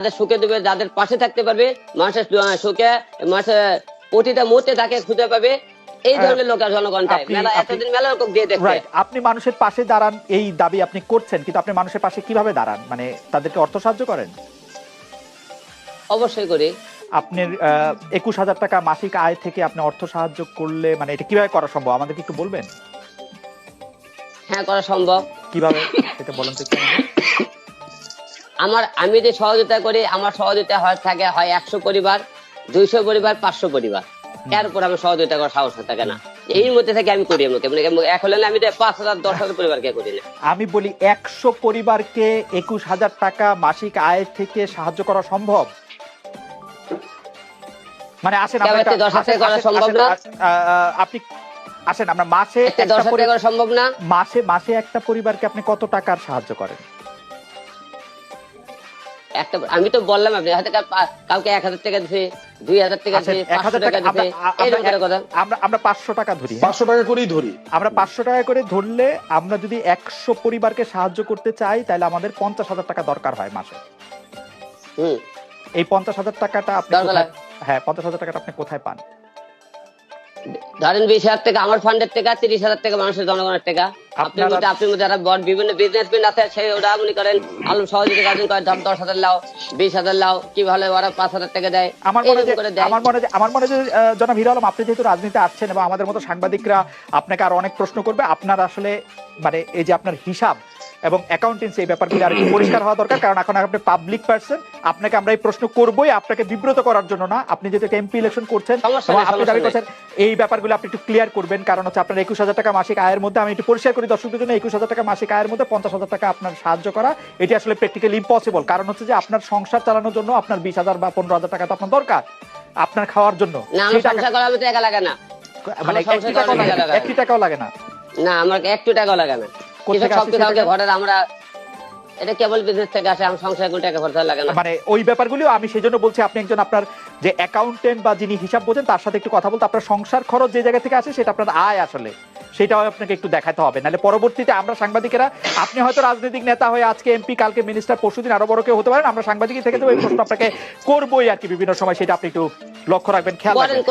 যাদের সুখে দেবে যাদের পাশে থাকতে পারবে মানুষের সুখে মানুষের প্রতিটা মুহূর্তে তাকে খুঁজে পাবে। এই ধরনের লোকের জনগণ মেলা এতদিন মেলা লোক দিয়ে রাইট আপনি মানুষের পাশে দাঁড়ান এই দাবি আপনি করছেন কিন্তু আপনি মানুষের পাশে কীভাবে দাঁড়ান? মানে তাদেরকে অর্থ সাহায্য করেন? অবশ্যই করি। আপনার একুশ হাজার টাকা মাসিক আয় থেকে আপনি অর্থ সাহায্য করলে মানে এটা কীভাবে করা সম্ভব? আমাদেরকে একটু বলবেন? হ্যাঁ করা সম্ভব। কীভাবে? এটা বলেন তো। আমার আমি যে সহযোগিতা করি আমার সহযোগিতা হয় থাকে হয় একশো পরিবার দুইশো পরিবার পাঁচশো পরিবার। এর উপর আমার সহযোগিতা করার সাহস থাকে না। এর মধ্যে থেকে আমি করি আমাকে মানে এক হলে আমি পাঁচ হাজার দশ হাজার পরিবারকে করি না। আমি বলি একশো পরিবারকে একুশ হাজার টাকা মাসিক আয় থেকে সাহায্য করা সম্ভব? মানে আসেন আপনি আসেন আমরা মাসে দশ হাজার সম্ভব না? মাসে মাসে একটা পরিবারকে আপনি কত টাকার সাহায্য করেন? একটা আমি তো বললাম আপনি হয়তো কাউকে এক হাজার টাকা দিছে দুই হাজার টাকা আচ্ছা, দিছে পাঁচশো টাকা টাকা আমরা দিছে এরকম কথা। আমরা আমরা পাঁচশো টাকা ধরি হ্যাঁ? পাঁচশো টাকা করেই ধরি। আমরা পাঁচশো টাকা করে ধরলে আমরা যদি একশো পরিবারকে সাহায্য করতে চাই তাহলে আমাদের পঞ্চাশ হাজার টাকা দরকার হয় মাসে। হুম। এই পঞ্চাশ হাজার টাকাটা আপনি হ্যাঁ। পঞ্চাশ হাজার টাকাটা আপনি কোথায় পান? ধরেন বিশ হাজার টাকা আমার ফান্ডের টাকা তিরিশ হাজার টাকা মানুষের জনগণের টাকা। আপনার মধ্যে আপনি যারা বিভিন্ন বিজনেসম্যান আছে সেই ওরা মনে করেন আলম সহযোগিতা কাজ করে ধর দশ হাজার লাও বিশ হাজার লাও কি ভালো ওরা পাঁচ হাজার টাকা দেয় আমার মনে আমার মনে আমার মনে যে আহ, জনাব হিরো আলম আপনি যেহেতু রাজনীতিতে আসছেন এবং আমাদের মতো সাংবাদিকরা আপনাকে আরও অনেক প্রশ্ন করবে আপনার আসলে মানে এই যে আপনার হিসাব এবং অ্যাকাউন্টেন্সি এই ব্যাপারগুলো আর পরিষ্কার হওয়া দরকার। কারণ এখন আপনি পাবলিক পার্সন আপনাকে আমরা এই প্রশ্ন করবোই আপনাকে বিব্রত করার জন্য না। আপনি যেহেতু এমপি ইলেকশন করছেন আপনি দাবি করছেন এই ব্যাপারগুলো আপনি একটু ক্লিয়ার করবেন। কারণ হচ্ছে আপনার একুশ হাজার টাকা মাসিক আয়ের মধ্যে আমি একটু পরিষ্কার করি দর্শকদের জন্য একুশ হাজার টাকা মাসিক আয়ের মধ্যে পঞ্চাশ হাজার টাকা আপনার সাহায্য করা এটি আসলে প্র্যাকটিক্যালি ইম্পসিবল কারণ হচ্ছে যে আপনার সংসার চালানোর জন্য আপনার বিশ হাজার বা পনেরো হাজার টাকা তো আপনার দরকার আপনার খাওয়ার জন্য। মানে একটি টাকাও লাগে না। না আমার একটু টাকাও লাগে না। কোথা কিছু থেকে সব আসে কিছু সেই আমাকে টাকা? ঘরের আমরা এটা কেবল বিজনেস থেকে আসে আমার সংসার কোনো টাকা খরচা লাগে না মানে ওই ব্যাপারগুলো আমি সেই জন্য বলছি আপনি একজন আপনার যে অ্যাকাউন্টেন্ট বা যিনি হিসাব বোঝেন তার সাথে একটু কথা বলতে আপনার সংসার খরচ যে জায়গা থেকে আসে সেটা আপনার আয় আসলে। সেটাও আপনাকে একটু দেখাতে হবে। নাহলে পরবর্তীতে আমরা সাংবাদিকেরা আপনি হয়তো রাজনৈতিক নেতা হয়ে আজকে এমপি কালকে মিনিস্টার পরশুদিন আরও বড় কেউ হতে পারেন আমরা সাংবাদিক থেকে তো এই প্রশ্ন আপনাকে করবোই আর কি বিভিন্ন সময় সেটা আপনি একটু লক্ষ্য রাখবেন খেয়াল রাখবেন।